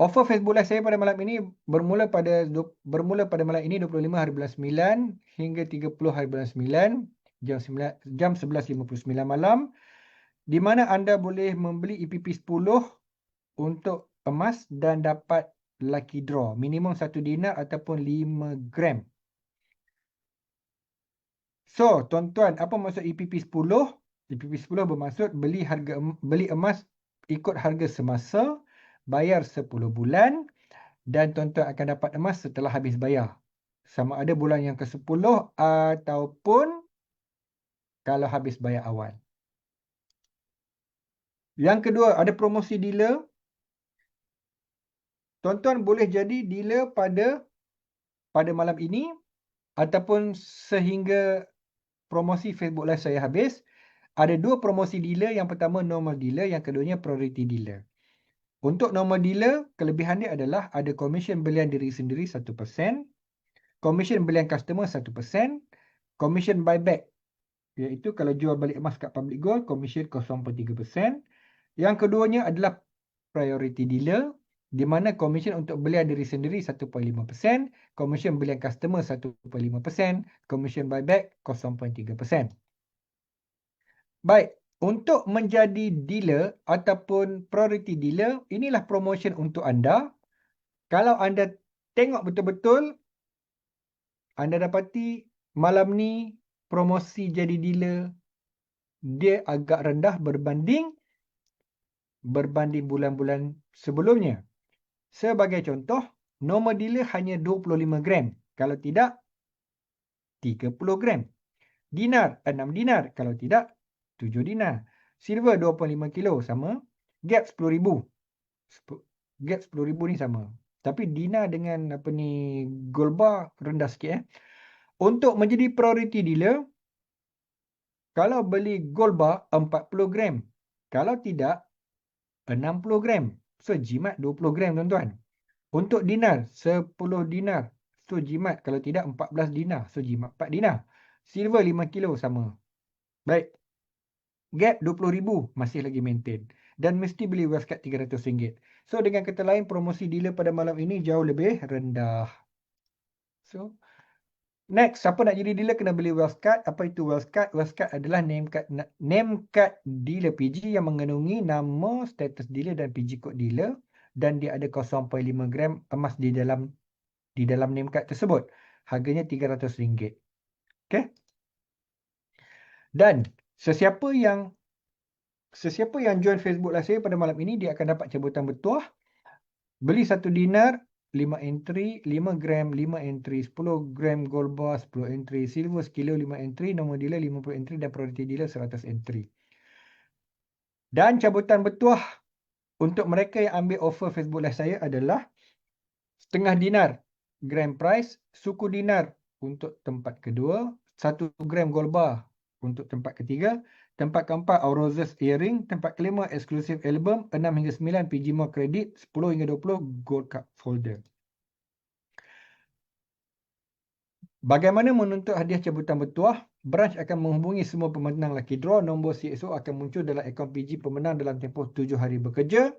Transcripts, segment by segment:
Offer Facebook Live saya pada malam ini bermula pada bermula pada malam ini 25 hari bulan 9 hingga 30 hari bulan 9 jam 9 jam 11.59 malam di mana anda boleh membeli EPP 10 untuk emas dan dapat lucky draw minimum 1 dinar ataupun 5 gram. So, tuan-tuan, apa maksud E EPP 10? EPP 10 bermaksud beli harga beli emas ikut harga semasa, bayar 10 bulan dan tuan-tuan akan dapat emas setelah habis bayar. Sama ada bulan yang ke-10 ataupun kalau habis bayar awal. Yang kedua, ada promosi dealer. Tuan-tuan boleh jadi dealer pada pada malam ini ataupun sehingga promosi Facebook Live saya habis. Ada dua promosi dealer. Yang pertama normal dealer, yang keduanya priority dealer. Untuk normal dealer, kelebihan dia adalah ada komisen belian diri sendiri 1%, komisen belian customer 1%, komisen buyback iaitu kalau jual balik emas kat public gold, komisen 0.3%. Yang keduanya adalah priority dealer di mana komisen untuk belian diri sendiri 1.5%, komisen belian customer 1.5%, komisen buyback 0.3%. Baik, untuk menjadi dealer ataupun priority dealer, inilah promotion untuk anda. Kalau anda tengok betul-betul, anda dapati malam ni promosi jadi dealer dia agak rendah berbanding berbanding bulan-bulan sebelumnya. Sebagai contoh, normal dealer hanya 25 gram. Kalau tidak, 30 gram. Dinar, 6 dinar. Kalau tidak, 7 dinar. Silver 2.5 kilo sama. Gap 10,000. Sep- Gap 10,000 ni sama. Tapi dinar dengan apa ni gold bar rendah sikit eh. Untuk menjadi priority dealer, kalau beli gold bar 40 gram. Kalau tidak, 60 gram. So, jimat 20 gram tuan-tuan. Untuk dinar, 10 dinar. So, jimat kalau tidak 14 dinar. So, jimat 4 dinar. Silver 5 kilo sama. Baik. Gap RM20,000 masih lagi maintain. Dan mesti beli Westcard RM300. So, dengan kata lain, promosi dealer pada malam ini jauh lebih rendah. So, next. Siapa nak jadi dealer kena beli Westcard. Apa itu Westcard? Westcard adalah name card, na- name card dealer PG yang mengandungi nama, status dealer dan PG code dealer. Dan dia ada 0.5 gram emas di dalam di dalam name card tersebut. Harganya RM300. Okay? Dan sesiapa yang sesiapa yang join Facebook Live saya pada malam ini dia akan dapat cabutan bertuah. Beli satu dinar, 5 entry, 5 gram, 5 entry, 10 gram gold bar, 10 entry, silver sekilo 5 entry, nombor dealer 50 entry dan priority dealer 100 entry. Dan cabutan bertuah untuk mereka yang ambil offer Facebook Live saya adalah setengah dinar grand price, suku dinar untuk tempat kedua, 1 gram gold bar untuk tempat ketiga, tempat keempat Aurozes earring, tempat kelima exclusive album, 6 hingga 9 PG More credit, 10 hingga 20 gold cup folder. Bagaimana menuntut hadiah cabutan bertuah? Branch akan menghubungi semua pemenang Lucky Draw. Nombor CXO akan muncul dalam akaun PG pemenang dalam tempoh 7 hari bekerja.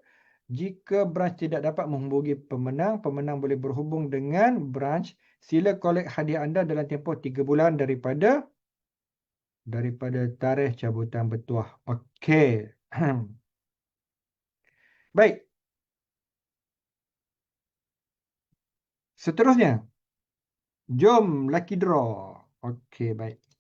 Jika branch tidak dapat menghubungi pemenang, pemenang boleh berhubung dengan branch. Sila kolek hadiah anda dalam tempoh 3 bulan daripada daripada tarikh cabutan bertuah. Okey. Baik. Seterusnya. Jom lucky draw. Okey, baik.